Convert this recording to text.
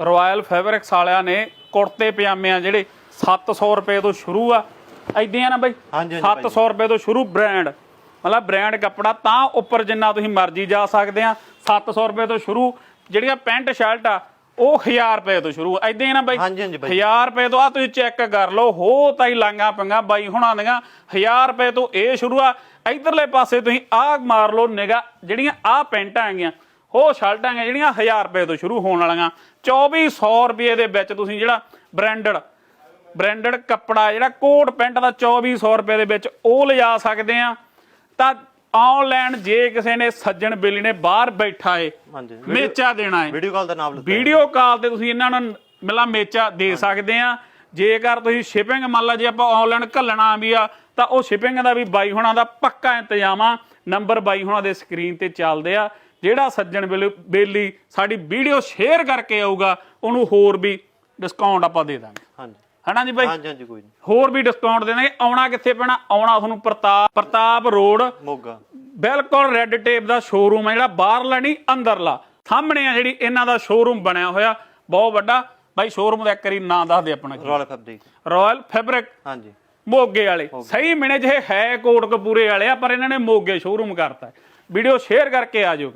Royal fabrics ਵਾਲਿਆਂ ਨੇ ਕੁੜਤੇ ਪਜਾਮੇ ਆ ਜਿਹੜੇ 700 ਰੁਪਏ ਤੋਂ ਸ਼ੁਰੂ ਆ। ਐਦਾਂ ਆ ਨਾ ਬਾਈ? ਹਾਂਜੀ, ਹਾਂਜੀ ਬਾਈ 700 ਰੁਪਏ ਤੋਂ ਸ਼ੁਰੂ ਬ੍ਰਾਂਡ ਮਤਲਬ ਬ੍ਰਾਂਡ ਕੱਪੜਾ ਤਾਂ ਉੱਪਰ ਜਿੰਨਾ ਤੁਸੀਂ ਮਰਜ਼ੀ ਜਾ ਸਕਦੇ ਆ। 700 ਰੁਪਏ ਤੋਂ ਸ਼ੁਰੂ। ਜਿਹੜੀਆਂ ਪੈਂਟ ਸ਼ਰਟ ਆ ਉਹ 1000 ਰੁਪਏ ਤੋਂ ਸ਼ੁਰੂ ਐਦਾਂ ਹੀ ਨਾ ਬਾਈ? ਹਾਂਜੀ, ਹਾਂਜੀ ਬਾਈ। 1000 ਰੁਪਏ ਤੋਂ ਆ ਤੁਸੀਂ ਚੈੱਕ ਕਰ ਲਓ। ਹੋ ਤਾਂ ਹੀ ਲਾਂਗਾ ਪੰਗਾ ਬਾਈ ਹੁਣਾਂ ਦੀਆਂ। 1000 ਰੁਪਏ ਤੋਂ ਇਹ ਸ਼ੁਰੂ ਆ। ਇਧਰਲੇ ਪਾਸੇ ਤੁਸੀਂ ਆਹ ਮਾਰ ਲਓ ਨਿਗਾ ਜਿਹੜੀਆਂ ਆਹ ਪੈਂਟਾਂ ਹੈਗੀਆਂ ਉਹ ਸ਼ਰਟਾਂ ਜਿਹੜੀਆਂ 1000 ਰੁਪਏ ਤੋਂ ਸ਼ੁਰੂ ਹੋਣ ਵਾਲੀਆਂ। 2400 ਰੁਪਏ ਦੇ ਵਿੱਚ ਤੁਸੀਂ ਜਿਹੜਾ ਬ੍ਰਾਂਡਡ ਬ੍ਰਾਂਡਡ ਕੱਪੜਾ ਜਿਹੜਾ ਕੋਟ ਪੈਂਟ ਦਾ 2400 ਰੁਪਏ ਦੇ ਵਿੱਚ ਉਹ ਲਿਜਾ ਸਕਦੇ ਆ ਤਾਂ ਆਨਲਾਈਨ ਜੇ ਕਿਸੇ ਨੇ ਸੱਜਣ ਬੇਲੀ ਨੇ ਬਾਹਰ ਬੈਠਾ ਏ ਮੇਚਾ ਦੇਣਾ ਏ। ਵੀਡੀਓ ਕਾਲ ਦਾ ਨਾਮ ਲਿਖੋ ਵੀਡੀਓ ਕਾਲ ਤੇ ਤੁਸੀਂ ਇਹਨਾਂ ਨੂੰ ਮਿਲਾ ਮੇਚਾ ਦੇ ਸਕਦੇ ਆ ਜੇਕਰ ਤੁਸੀਂ ਸ਼ਿਪਿੰਗ ਮੰਨ ਲਾ ਜੇ ਆਪਾਂ ਆਨਲਾਈਨ ਘੱਲਣਾ ਵੀ ਆ ਤਾਂ ਉਹ ਸ਼ਿਪਿੰਗ ਦਾ ਵੀ ਬਾਈ ਹੁਣਾਂ ਦਾ ਪੱਕਾ ਇੰਤਜ਼ਾਮ ਆ। ਨੰਬਰ ਬਾਈ ਹੁਣਾਂ ਦੇ ਸਕਰੀਨ ਤੇ ਚੱਲਦੇ ਆ। ਜਿਹੜਾ ਸੱਜਣ ਬੇਲੀ- ਸਾਡੀ ਵੀਡੀਓ ਸ਼ੇਅਰ ਕਰਕੇ ਆਊਗਾ ਉਹਨੂੰ ਹੋਰ ਵੀ ਡਿਸਕਾਊਂਟ ਆਪਾਂ ਦੇ ਦਾਂਗੇ। ਹਾਂਜੀ। ਹਨਾ ਜੀ ਬਾਈ? ਹਾਂਜੀ ਹਾਂਜੀ ਕੋਈ ਨਹੀਂ। ਹੋਰ ਵੀ ਡਿਸਕਾਊਂਟ ਦੇ ਦਾਂਗੇ। ਆਉਣਾ ਕਿੱਥੇ ਪੈਣਾ? ਆਉਣਾ ਤੁਹਾਨੂੰ ਪ੍ਰਤਾਪ ਪ੍ਰਤਾਪ ਰੋਡ। ਮੋਗਾ। ਬਿਲਕੁਲ ਰੈੱਡ ਟੇਪ ਦਾ ਸ਼ੋਰੂਮ ਹੈ ਜਿਹੜਾ ਬਾਹਰਲਾ ਨਹੀਂ ਅੰਦਰਲਾ। ਸਾਹਮਣੇ ਆ ਜਿਹੜੀ ਇਹਨਾਂ ਦਾ ਸ਼ੋਰੂਮ ਬਣਿਆ ਹੋਇਆ ਬਹੁਤ ਵੱਡਾ। ਬਾਈ ਸ਼ੋਰੂਮ ਦਾ ਇੱਕ ਵਾਰੀ ਨਾਂ ਦੱਸ ਦੇ ਆਪਣਾ ਰੋਲ ਫੈਬਰਿਕ ਰਾਇਲ ਫੈਬਰਿਕ ਹਾਂਜੀ। ਮੋਗੇ ਵਾਲੇ। ਸਹੀ ਮਿਣੇ ਜਿਹੇ ਹੈ ਕੋਟਕਪੂਰੇ ਵਾਲੇ ਆ ਪਰ ਇਹਨਾਂ ਨੇ ਮੋਗੇ ਸ਼ੋਰੂਮ ਕਰਤਾ ਵੀਡੀਓ ਸ਼ੇਅਰ ਕਰਕੇ ਆ ਜਾਓ।